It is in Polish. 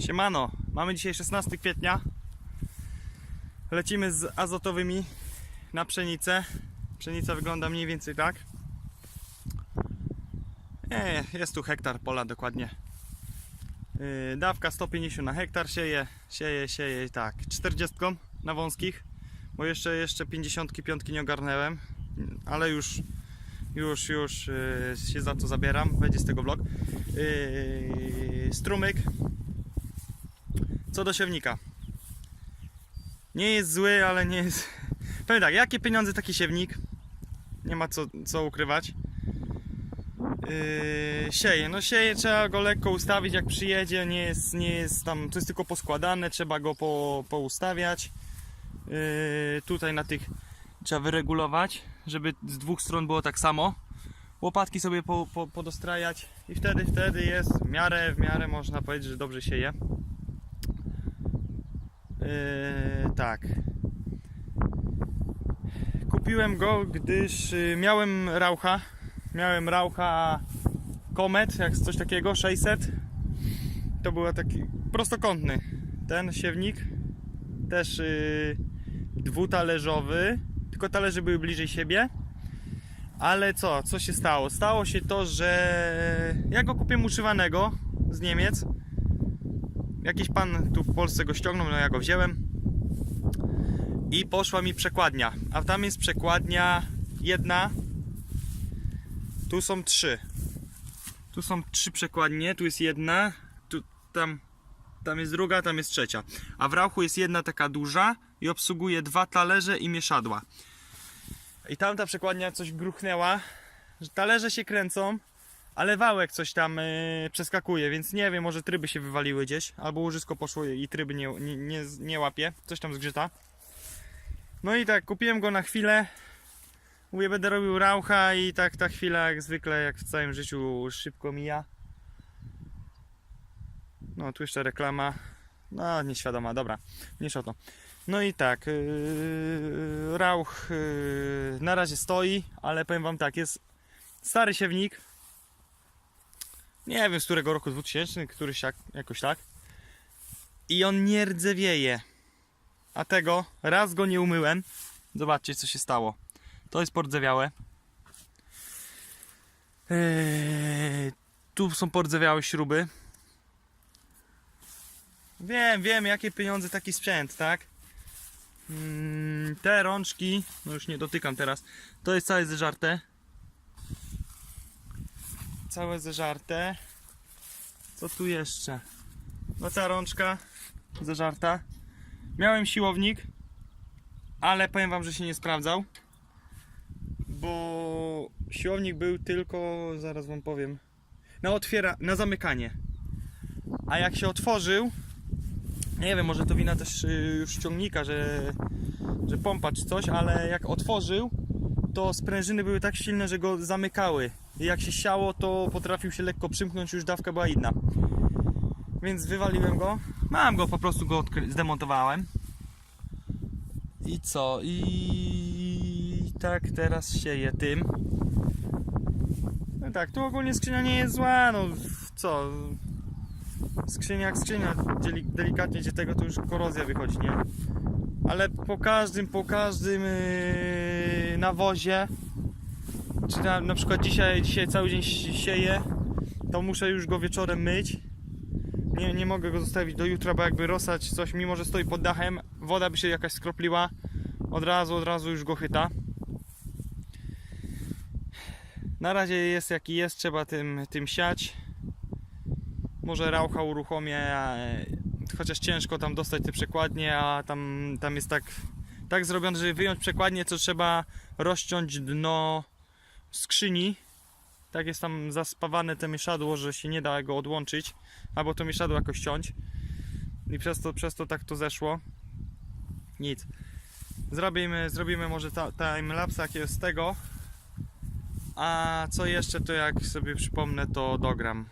Siemano, mamy dzisiaj 16 kwietnia. Lecimy z azotowymi na pszenicę. Pszenica wygląda mniej więcej tak. Nie, jest tu hektar pola dokładnie. Yy, dawka 150 na hektar sieje, sieje, sieje tak 40 na wąskich, bo jeszcze jeszcze 55 nie ogarnęłem, ale już już, już yy, się za to zabieram, będzie z tego vlog. Yy, strumyk. Co do siewnika. Nie jest zły, ale nie jest. Powiem tak, jakie pieniądze taki siewnik? Nie ma co, co ukrywać. Yy, sieje. No sieje, trzeba go lekko ustawić jak przyjedzie, nie jest, nie jest tam, to jest tylko poskładane, trzeba go po, poustawiać. Yy, tutaj na tych trzeba wyregulować, żeby z dwóch stron było tak samo. Łopatki sobie po, po, podostrajać i wtedy, wtedy jest w miarę, w miarę można powiedzieć, że dobrze sieje. Yy, tak. Kupiłem go, gdyż yy, miałem Raucha. Miałem Raucha Comet, jak coś takiego, 600. To był taki prostokątny ten siewnik. Też yy, dwutalerzowy, tylko talerze były bliżej siebie. Ale co, co się stało? Stało się to, że ja go kupiłem uszywanego z Niemiec. Jakiś pan tu w Polsce go ściągnął, no ja go wziąłem. I poszła mi przekładnia. A tam jest przekładnia jedna. Tu są trzy. Tu są trzy przekładnie. Tu jest jedna. Tu, tam, tam jest druga, tam jest trzecia. A w rauchu jest jedna taka duża i obsługuje dwa talerze i mieszadła. I tamta przekładnia coś gruchnęła, że talerze się kręcą, ale wałek coś tam yy, przeskakuje, więc nie wiem, może tryby się wywaliły gdzieś, albo łożysko poszło i tryby nie, nie, nie, nie łapie, coś tam zgrzyta. No i tak, kupiłem go na chwilę, mówię, będę robił raucha i tak ta chwila jak zwykle, jak w całym życiu szybko mija. No, tu jeszcze reklama, no nieświadoma, dobra, mniejsza o to. No i tak, yy, Rauch yy, na razie stoi, ale powiem Wam tak, jest stary siewnik. Nie wiem z którego roku 2000, któryś jak, jakoś tak. I on nie rdzewieje. A tego raz go nie umyłem. Zobaczcie co się stało. To jest pordzewiałe. Yy, tu są pordzewiałe śruby. Wiem, wiem jakie pieniądze taki sprzęt, tak? Mm, te rączki, no już nie dotykam teraz, to jest całe zeżarte. Całe zeżarte. Co tu jeszcze? No ta rączka zeżarta. Miałem siłownik, ale powiem wam, że się nie sprawdzał. Bo siłownik był tylko, zaraz wam powiem, na otwiera, na zamykanie. A jak się otworzył, nie wiem, może to wina też y, już ciągnika, że, że pompa czy coś, ale jak otworzył, to sprężyny były tak silne, że go zamykały. Jak się siało, to potrafił się lekko przymknąć, już dawka była inna. Więc wywaliłem go. Mam go, po prostu go zdemontowałem. I co? I tak teraz sieję tym. No tak, tu ogólnie skrzynia nie jest zła, no co? skrzynia jak skrzynia, delikatnie cię tego to już korozja wychodzi, nie? Ale po każdym, po każdym yy, nawozie, czy na, na przykład dzisiaj, dzisiaj cały dzień si- sieję, to muszę już go wieczorem myć. Nie, nie mogę go zostawić do jutra, bo jakby rosać coś, mimo że stoi pod dachem, woda by się jakaś skropliła, od razu, od razu już go chyta. Na razie jest jaki jest, trzeba tym, tym siać może raucha uruchomię, e, chociaż ciężko tam dostać te przekładnie, a tam, tam jest tak, tak zrobione, żeby wyjąć przekładnię, to trzeba rozciąć dno skrzyni. Tak jest tam zaspawane to mieszadło, że się nie da go odłączyć, albo to mieszadło jakoś ciąć. I przez to, przez to tak to zeszło. Nic. Zrobimy, zrobimy może timelapse jakiegoś z tego. A co jeszcze, to jak sobie przypomnę, to dogram.